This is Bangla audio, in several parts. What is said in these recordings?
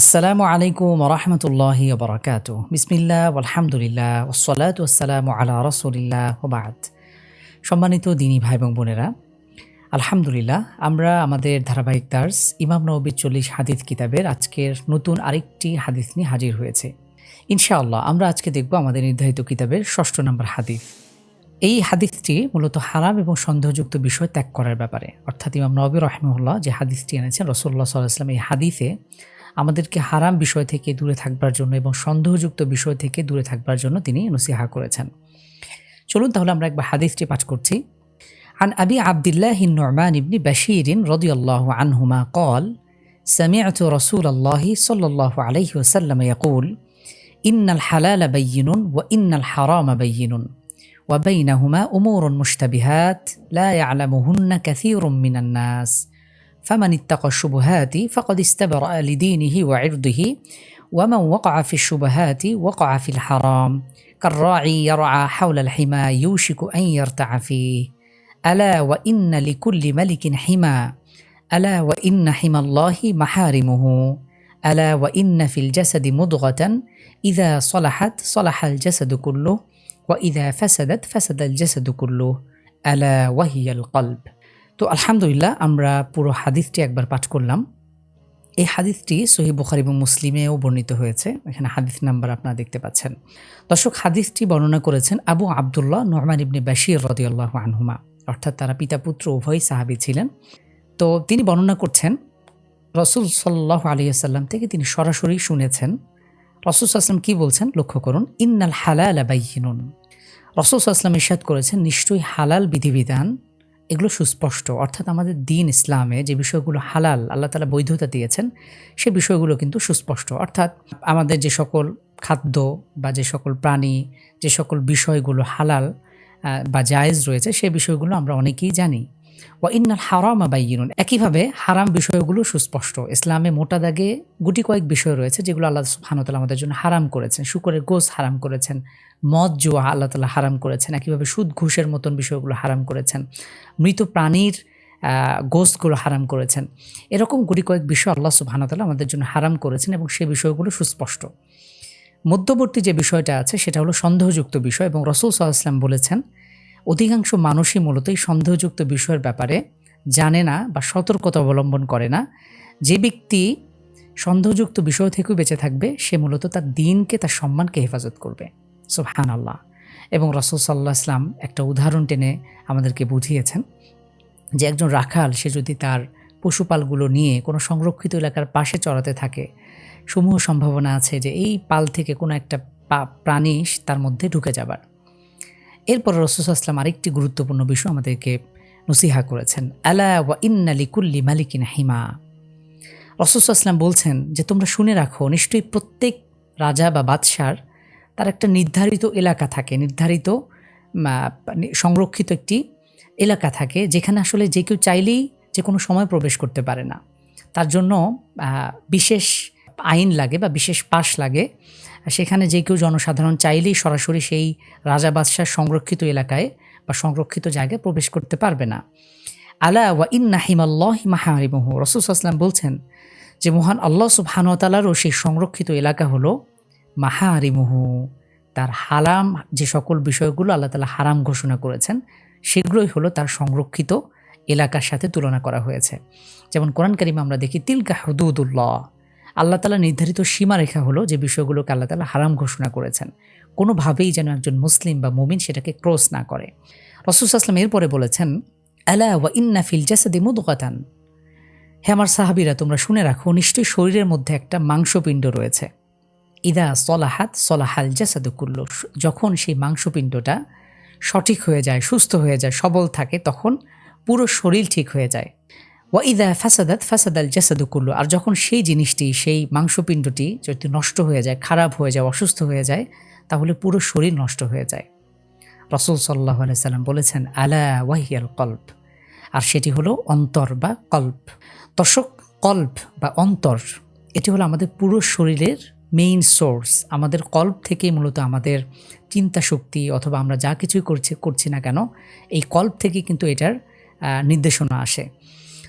আসসালামু আলাইকুম রহমতুল্লাহ বরকাত বিসমিল্লা আলহামদুলিল্লাহ ওসলাত ওসালাম আলা রসুলিল্লাহ ওবাদ সম্মানিত দিনী ভাই এবং বোনেরা, আলহামদুলিল্লাহ আমরা আমাদের ধারাবাহিক দার্স ইমাম নবী চল্লিশ হাদিস কিতাবের আজকের নতুন আরেকটি হাদিস নিয়ে হাজির হয়েছে। ইনশাআল্লাহ আমরা আজকে দেখব আমাদের নির্ধারিত কিতাবের ষষ্ঠ নম্বর হাদিস। এই হাদিসটি মূলত হারাম এবং সন্দেহযুক্ত বিষয় ত্যাগ করার ব্যাপারে। অর্থাৎ ইমাম নবী রহমুল্লাহ যে হাদিসটি এনেছেন রসুল্লাহ সাল্লাহ এই হাদিসে আমাদেরকে হারাম বিষয় থেকে দূরে থাকবার জন্য এবং সন্দেহযুক্ত বিষয় থেকে দূরে থাকবার জন্য তিনি নসিহা করেছেন চলুন তাহলে আমরা একবার হাদিসটি পাঠ করছি عن أبي عبد الله النعمان بن بشير رضي الله عنهما قال سمعت رسول الله صلى الله عليه وسلم يقول إن الحلال بين وإن الحرام بين وبينهما أمور مشتبهات لا يعلمهن كثير من الناس فمن اتقى الشبهات فقد استبرأ لدينه وعرضه ومن وقع في الشبهات وقع في الحرام. كالراعي يرعى حول الحمى يوشك أن يرتع فيه. ألا وإن لكل ملك حمى. ألا وإن حمى الله محارمه. ألا وإن في الجسد مضغة. إذا صلحت صلح الجسد كله وإذا فسدت فسد الجسد كله. ألا وهي القلب. তো আলহামদুলিল্লাহ আমরা পুরো হাদিসটি একবার পাঠ করলাম। এই হাদিসটি সহি বুখারি এবং মুসলিমেও বর্ণিত হয়েছে। এখানে হাদিস নাম্বার আপনারা দেখতে পাচ্ছেন। দর্শক, হাদিসটি বর্ণনা করেছেন আবু আবদুল্লাহ নহমান ইবনে বাশির রদিয়াল্লাহ আনহুমা। অর্থাৎ তারা পিতা, পুত্র, উভয় সাহাবি ছিলেন। তো তিনি বর্ণনা করছেন, রসুল সাল্লাহ আলিয়াল্লাম থেকে তিনি সরাসরি শুনেছেন। রসুল আসলাম কি বলছেন? লক্ষ্য করুন, ইন্নাল হালাল বাইনুন রসুল আসলাম ইরশাদ করেছেন, নিশ্চয়ই হালাল বিধিবিধান এগুলো সুস্পষ্ট। অর্থাৎ আমাদের দিন ইসলামে যে বিষয়গুলো হালাল, আল্লাহ তালা বৈধতা দিয়েছেন, সে বিষয়গুলো কিন্তু সুস্পষ্ট। অর্থাৎ আমাদের যে সকল খাদ্য বা যে সকল প্রাণী, যে সকল বিষয়গুলো হালাল বা জায়েজ রয়েছে, সে বিষয়গুলো আমরা অনেকেই জানি। ও ইন্নাল হারাম বাইনুন একইভাবে হারাম বিষয়গুলো সুস্পষ্ট। ইসলামে মোটা দাগে গুটি কয়েক বিষয় রয়েছে যেগুলো আল্লাহ সুবহানাহু আমাদের জন্য হারাম করেছেন। শুকরের গোস হারাম করেছেন। মদ, জোয়া আল্লাহ তালা হারাম করেছেন। একইভাবে সুদ, ঘুষের মতন বিষয়গুলো হারাম করেছেন। মৃত প্রাণীর গোস্তগুলো হারাম করেছেন। এরকম গুটি কয়েক বিষয় আল্লাহ সুবহানাহু আমাদের জন্য হারাম করেছেন এবং সে বিষয়গুলো সুস্পষ্ট। মধ্যবর্তী যে বিষয়টা আছে সেটা হলো সন্দেহযুক্ত বিষয় এবং রসুল সাল্লাহ ইসলাম বলেছেন অধিকাংশ মানুষই মূলত এই সন্দেহযুক্ত বিষয়ের ব্যাপারে জানে না বা সতর্কতা অবলম্বন করে না। যে ব্যক্তি সন্দেহযুক্ত বিষয় থেকেও বেঁচে থাকবে, সে মূলত তার দিনকে, তার সম্মানকে হেফাজত করবে। সুবহান আল্লাহ এবং রসুল সাল্লাহ ইসলাম একটা উদাহরণ টেনে আমাদেরকে বুঝিয়েছেন যে একজন রাখাল, সে যদি তার পশুপালগুলো নিয়ে কোনো সংরক্ষিত এলাকার পাশে চড়াতে থাকে, সমূহ সম্ভাবনা আছে যে এই পাল থেকে কোনো একটা প্রাণী তার মধ্যে ঢুকে যাবার। এরপর আসলাম আরেকটি গুরুত্বপূর্ণ বিষয় আমাদেরকে নসিহা করেছেন, আলা ওয়া ইন্নালি কুল্লি মালিকিন হিমা। রসুলাম বলছেন যে, তোমরা শুনে রাখো, নিশ্চয়ই প্রত্যেক রাজা বা বাদশার তার একটা নির্ধারিত এলাকা থাকে, নির্ধারিত সংরক্ষিত একটি এলাকা থাকে, যেখানে আসলে যে কেউ চাইলেই যে কোনো সময় প্রবেশ করতে পারে না। তার জন্য বিশেষ আইন লাগে বা বিশেষ পাশ লাগে, সেখানে যে কেউ জনসাধারণ চাইলেই সরাসরি সেই রাজা বাদশাহ সংরক্ষিত এলাকায় বা সংরক্ষিত জায়গায় প্রবেশ করতে পারবে না। আলা ওয়া ইন নাহিমাল্লাহ মাহারিমহু। রসুল আসলাম বলছেন যে, মহান আল্লাহ সুবহানতালারও সেই সংরক্ষিত এলাকা হলো মাহারিমহু। তার হারাম যে সকল বিষয়গুলো আল্লাহ তালা হারাম ঘোষণা করেছেন, সেগুলোই হলো তার সংরক্ষিত এলাকার সাথে তুলনা করা হয়েছে। যেমন কোরআন কারিমা আমরা দেখি, তিলকা হদুদুল্লাহ। আল্লাহ তালা নির্ধারিত সীমারেখা হলো যে বিষয়গুলোকে আল্লাহ তালা হারাম ঘোষণা করেছেন। কোনোভাবেই যেন একজন মুসলিম বা মুমিন সেটাকে ক্রস না করে। রসুল আসলাম এরপরে বলেছেন, আলা ওয়া ইন্না ফিল জাসাদি মুদকাতান হে আমার সাহাবিরা, তোমরা শুনে রাখো, নিশ্চয়ই শরীরের মধ্যে একটা মাংসপিণ্ড রয়েছে। ইদা সলাহাত সলাহাল জাসাদু জাসাদুকুল্ল যখন সেই মাংসপিণ্ডটা সঠিক হয়ে যায়, সুস্থ হয়ে যায়, সবল থাকে, তখন পুরো শরীর ঠিক হয়ে যায়। ওয়া ইদা ফাসাদাত, ফাসাদাল জাসাদুকুল্ল আর যখন সেই জিনিসটি, সেই মাংসপিণ্ডটি যদি নষ্ট হয়ে যায়, খারাপ হয়ে যায়, অসুস্থ হয়ে যায়, তাহলে পুরো শরীর নষ্ট হয়ে যায়। রসুল সাল্লাহ সাল্লাম বলেছেন, আলা ওয়াহিয়াল কল্প আর সেটি হলো অন্তর বা কল্প দর্শক কল্প বা অন্তর, এটি হলো আমাদের পুরো শরীরের মেইন সোর্স আমাদের কল্প থেকেই মূলত আমাদের চিন্তা শক্তি অথবা আমরা যা কিছুই করছি করছি না কেন, এই কল্প থেকে কিন্তু এটার নির্দেশনা আসে।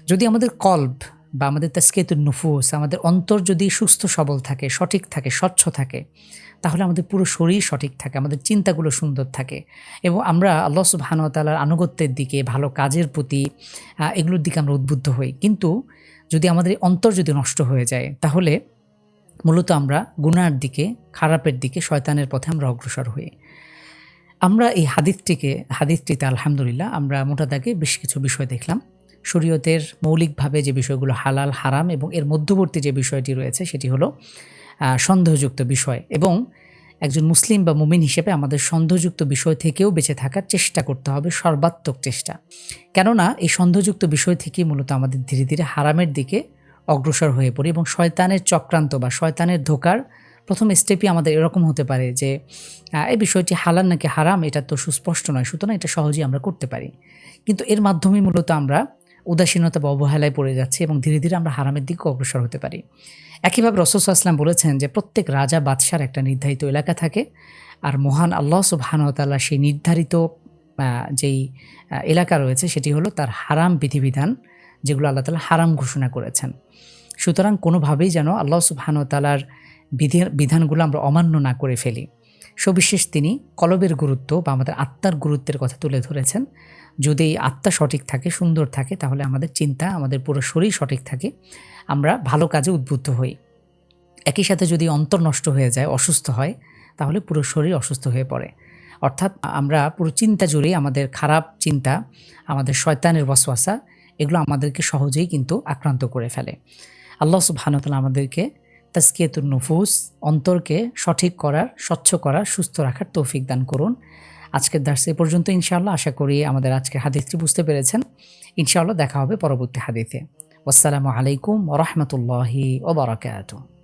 যদি আমাদের কল্প বা আমাদের তাস্কেতুর নুফুস, আমাদের অন্তর যদি সুস্থ, সবল থাকে, সঠিক থাকে, স্বচ্ছ থাকে, তাহলে আমাদের পুরো শরীর সঠিক থাকে, আমাদের চিন্তাগুলো সুন্দর থাকে। এবং আমরা আল্লাহ সুবাহানুতালার আনুগত্যের দিকে, ভালো কাজের প্রতি এগুলোর দিকে আমরা উদ্বুদ্ধ হই। কিন্তু যদি আমাদের অন্তর যদি নষ্ট হয়ে যায়, তাহলে মূলত আমরা গুনার দিকে, খারাপের দিকে, শয়তানের পথে আমরা অগ্রসর হই। আমরা এই হাদিসটিকে, হাদিসটিতে আলহামদুলিল্লাহ আমরা মোটা দাগে বেশ কিছু বিষয় দেখলাম। শরীয়তের মৌলিকভাবে যে বিষয়গুলো হালাল, হারাম এবং এর মধ্যবর্তী যে বিষয়টি রয়েছে সেটি হলো সন্দেহযুক্ত বিষয় এবং একজন মুসলিম বা মুমিন হিসেবে আমাদের সন্দেহযুক্ত বিষয় থেকেও বেঁচে থাকার চেষ্টা করতে হবে, সর্বাত্মক চেষ্টা। কেননা এই সন্দেহযুক্ত বিষয় থেকেই মূলত আমাদের ধীরে ধীরে হারামের দিকে অগ্রসর হয়ে পড়ি এবং শয়তানের চক্রান্ত বা শয়তানের ধোকার প্রথম স্টেপই আমাদের এরকম হতে পারে যে এই বিষয়টি হালাল নাকি হারাম এটা তো সুস্পষ্ট নয়, সুতরাং এটা সহজেই আমরা করতে পারি। কিন্তু এর মাধ্যমে মূলত আমরা উদাসীনতা বা অবহেলায় পড়ে যাচ্ছি এবং ধীরে ধীরে আমরা হারামের দিকে অগ্রসর হতে পারি। একইভাবে রসুল আসলাম বলেছেন যে, প্রত্যেক রাজা বাদশার একটা নির্ধারিত এলাকা থাকে আর মহান আল্লাহ সুবাহানতাল্লাহ সেই নির্ধারিত যেই এলাকা রয়েছে সেটি হলো তার হারাম বিধিবিধান যেগুলো আল্লাহ তালা হারাম ঘোষণা করেছেন। সুতরাং কোনোভাবেই যেন আল্লাহ সুবাহানতালার বিধি, বিধানগুলো আমরা অমান্য না করে ফেলি। সবিশেষ তিনি কলবের গুরুত্ব বা আমাদের আত্মার গুরুত্বের কথা তুলে ধরেছেন। যদি এই আত্মা সঠিক থাকে, সুন্দর থাকে, তাহলে আমাদের চিন্তা, আমাদের পুরো শরীর সঠিক থাকে। আমরা ভালো কাজে উদ্বুদ্ধ হই। একই সাথে যদি অন্তর নষ্ট হয়ে যায়, অসুস্থ হয়, তাহলে পুরো শরীর অসুস্থ হয়ে পড়ে। অর্থাৎ আমরা পুরো চিন্তা জুড়েই আমাদের খারাপ চিন্তা, আমাদের শয়তানের বসওয়াসা এগুলো আমাদেরকে সহজেই কিন্তু আক্রান্ত করে ফেলে। আল্লাহ সুবহানাহু আমাদেরকে তাস্কিয়াতুন নুফুস, অন্তরকে সঠিক করার, স্বচ্ছ করার, সুস্থ রাখার তৌফিক দান করুন। আজকের দার্স এ পর্যন্ত ইনশাআল্লাহ। আশা করি আমাদের আজকের হাদিসটি বুঝতে পেরেছেন। ইনশাআল্লাহ দেখা হবে পরবর্তী হাদিসে। আসসালামু আলাইকুম রহমতুল্লাহি ওবরাকাতুহ